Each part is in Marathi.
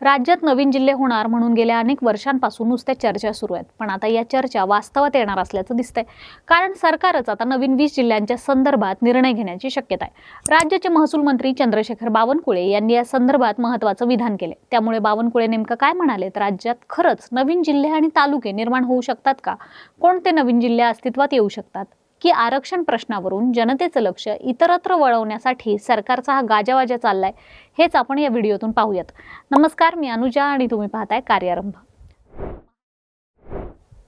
राज्यात नवीन जिल्हे होणार म्हणून गेल्या अनेक वर्षांपासून नुसत्या चर्चा सुरू आहेत. पण आता या चर्चा वास्तवात येणार असल्याचं दिसतंय. कारण सरकारच आता नवीन वीस जिल्ह्यांच्या संदर्भात निर्णय घेण्याची शक्यता आहे. राज्याचे महसूल मंत्री चंद्रशेखर बावनकुळे यांनी या संदर्भात महत्त्वाचं विधान केले त्यामुळे बावनकुळे नेमकं काय म्हणाले तर राज्यात खरंच नवीन जिल्हे आणि तालुके निर्माण होऊ शकतात का? कोणते नवीन जिल्हे अस्तित्वात येऊ शकतात? की आरक्षण प्रश्नावरून जनतेचं लक्ष इतरत्र वळवण्यासाठी सरकारचा हा गाजावाजा चाललाय हेच आपण या व्हिडिओतून पाहूयात. नमस्कार मी अनुजा आणि तुम्ही पाहताय कार्यारंभ.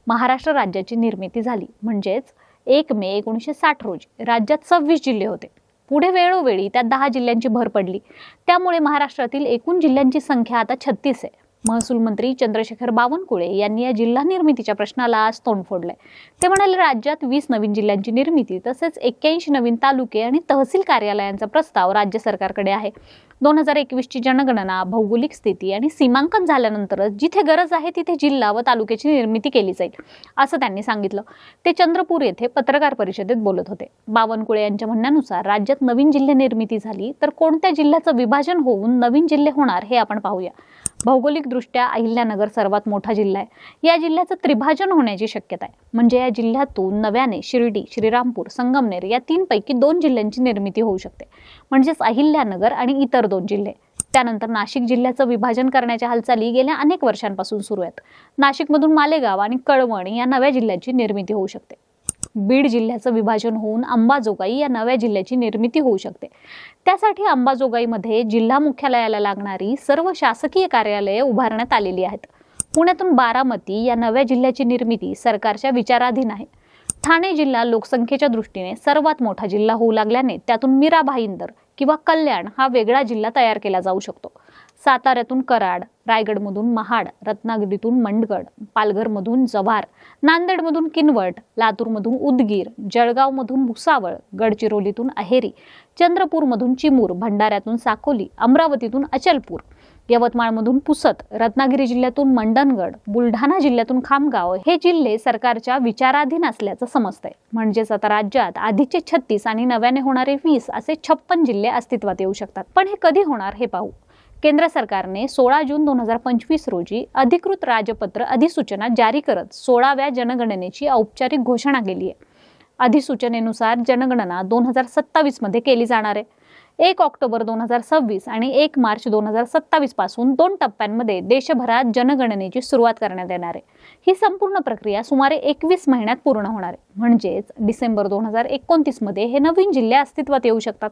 महाराष्ट्र राज्याची निर्मिती झाली. म्हणजेच एक मे एकोणीसशे साठ रोजी राज्यात सव्वीस जिल्हे होते. पुढे वेळोवेळी त्यात दहा जिल्ह्यांची भर पडली. त्यामुळे महाराष्ट्रातील एकूण जिल्ह्यांची संख्या आता छत्तीस आहे. महसूल मंत्री चंद्रशेखर बावनकुळे यांनी या जिल्हा निर्मितीच्या प्रश्नाला आज तोंड फोडलंय. ते म्हणाले राज्यात वीस नवीन जिल्ह्यांची निर्मिती तसेच एक्क्याऐंशी नवीन तालुके आणि तहसील कार्यालयांचा प्रस्ताव राज्य सरकारकडे आहे. दोन हजार एकवीसची जनगणना भौगोलिक स्थिती आणि सीमांकन झाल्यानंतरच जिथे गरज आहे तिथे जिल्हा व तालुक्याची निर्मिती केली जाईल असं त्यांनी सांगितलं. ते चंद्रपूर येथे पत्रकार परिषदेत बोलत होते. बावनकुळे यांच्या म्हणण्यानुसार राज्यात नवीन जिल्हे निर्मिती झाली तर कोणत्या जिल्ह्याचं विभाजन होऊन नवीन जिल्हे होणार हे आपण पाहूया. भौगोलिकदृष्ट्या अहिल्यानगर सर्वात मोठा जिल्हा आहे. या जिल्ह्याचं त्रिभाजन होण्याची शक्यता आहे. म्हणजे या जिल्ह्यातून नव्याने शिर्डी श्रीरामपूर संगमनेर या तीनपैकी दोन जिल्ह्यांची निर्मिती होऊ शकते. म्हणजेच अहिल्यानगर आणि इतर दोन जिल्हे. त्यानंतर नाशिक जिल्ह्याचं विभाजन करण्याच्या हालचाली गेल्या अनेक वर्षांपासून सुरू आहेत. नाशिकमधून मालेगाव आणि कळवण या नव्या जिल्ह्यांची निर्मिती होऊ शकते. बीड जिल्ह्याचं विभाजन होऊन अंबाजोगाई या नव्या जिल्ह्याची निर्मिती होऊ शकते. त्यासाठी अंबाजोगाईमध्ये जिल्हा मुख्यालयाला लागणारी सर्व शासकीय कार्यालये उभारण्यात आलेली आहेत. पुण्यातून बारामती या नव्या जिल्ह्याची निर्मिती सरकारच्या विचाराधीन आहे. ठाणे जिल्हा लोकसंख्येच्या दृष्टीने सर्वात मोठा जिल्हा होऊ लागल्याने त्यातून मीरा भाईंदर किंवा कल्याण हा वेगळा जिल्हा तयार केला जाऊ शकतो. साताऱ्यातून कराड रायगडमधून महाड रत्नागिरीतून मंडगड पालघरमधून जव्हार नांदेडमधून किनवट लातूरमधून उदगीर जळगावमधून भुसावळ गडचिरोलीतून अहेरी चंद्रपूरमधून चिमूर भंडाऱ्यातून साकोली अमरावतीतून अचलपूर यवतमाळमधून पुसत रत्नागिरी जिल्ह्यातून मंडणगड बुलढाणा जिल्ह्यातून खामगाव हे जिल्हे सरकारच्या विचाराधीन असल्याचं समजतंय. म्हणजेच आता राज्यात आधीचे छत्तीस आणि नव्याने होणारे वीस असे छप्पन जिल्हे अस्तित्वात येऊ शकतात. पण हे कधी होणार हे पाहू. केंद्र सरकारने सोळा जून दोन हजार पंचवीस रोजी अधिकृत राजपत्र अधिसूचना जारी करत सोळाव्या जनगणनेची औपचारिक घोषणा केली आहे. अधिसूचनेनुसार जनगणना दोन हजार सत्तावीसमध्ये केली जाणार आहे. एक ऑक्टोबर दोन हजार सव्वीस आणि एक मार्च दोन हजार सत्तावीसपासून दोन टप्प्यांमध्ये देशभरात जनगणनेची सुरुवात करण्यात येणार आहे. ही संपूर्ण प्रक्रिया सुमारे एकवीस महिन्यात पूर्ण होणार आहे. म्हणजेच डिसेंबर दोन हजार एकोणतीसमध्ये हे नवीन जिल्हे अस्तित्वात येऊ शकतात.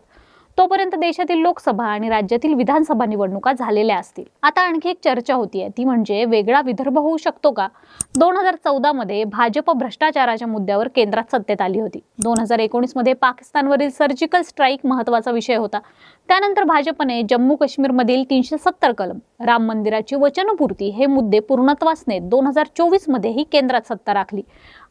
तोपर्यंत देशातील लोकसभा आणि राज्यातील विधानसभा निवडणुका झालेल्या असतील. आता आणखी एक चर्चा होतीये ती म्हणजे वेगळा विदर्भ होऊ शकतो का? दोन हजार चौदा मध्ये भाजप भ्रष्टाचाराच्या मुद्द्यावर केंद्रात सत्तेत आली होती. दोन हजार एकोणीसमध्ये पाकिस्तानवरील सर्जिकल स्ट्राईक महत्त्वाचा विषय होता. त्यानंतर भाजपने जम्मू काश्मीरमधील तीनशे सत्तर कलम राम मंदिराची वचनपूर्ती हे मुद्दे पूर्णत्वास नेत दोन हजार चोवीस मध्येही केंद्रात सत्ता राखली.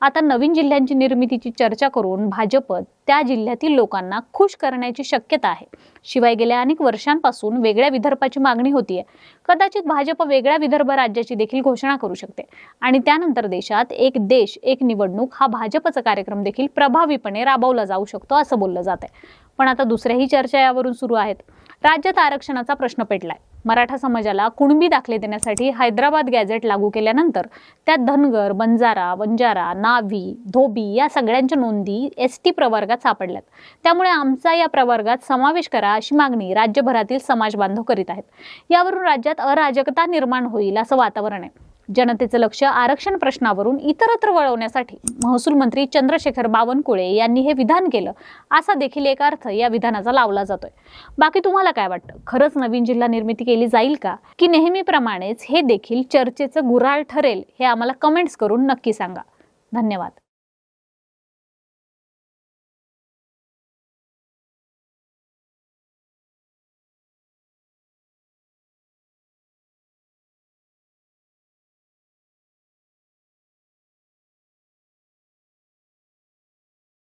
आता नवीन जिल्ह्यांची निर्मितीची चर्चा करून भाजप त्या जिल्ह्यातील लोकांना खुश करण्याची शक्यता आहे. शिवाय गेल्या अनेक वर्षांपासून वेगळ्या विदर्भाची मागणी होतीये. कदाचित भाजप वेगळ्या विदर्भ राज्याची देखील घोषणा करू शकते. आणि त्यानंतर देशात एक देश एक निवडणूक हा भाजपचा कार्यक्रम देखील प्रभावीपणे राबवला जाऊ शकतो असं बोललं जात आहे पण आता दुसऱ्याही चर्चा यावरून सुरू आहेत. राज्यात आरक्षणाचा प्रश्न पेटलाय. मराठा समाजाला कुणबी दाखले देण्यासाठी हैदराबाद गॅझेट लागू केल्यानंतर त्यात धनगर बंजारा वंजारा नावी धोबी या सगळ्यांच्या नोंदी एस टी प्रवर्गात सापडल्यात. त्यामुळे आमचा या प्रवर्गात समावेश करा अशी मागणी राज्यभरातील समाज बांधव करीत आहेत. यावरून राज्यात अराजकता निर्माण होईल असं वातावरण आहे. जनतेचं लक्ष आरक्षण प्रश्नावरून इतरत्र वळवण्यासाठी महसूल मंत्री चंद्रशेखर बावनकुळे यांनी हे विधान केलं. असा देखील एक अर्थ या विधानाचा लावला जातोय. बाकी तुम्हाला काय वाटतं? खरंच नवीन जिल्हा निर्मिती केली जाईल का? की नेहमीप्रमाणेच हे देखील चर्चेचं गुराळ ठरेल हे आम्हाला कमेंट्स करून नक्की सांगा. धन्यवाद.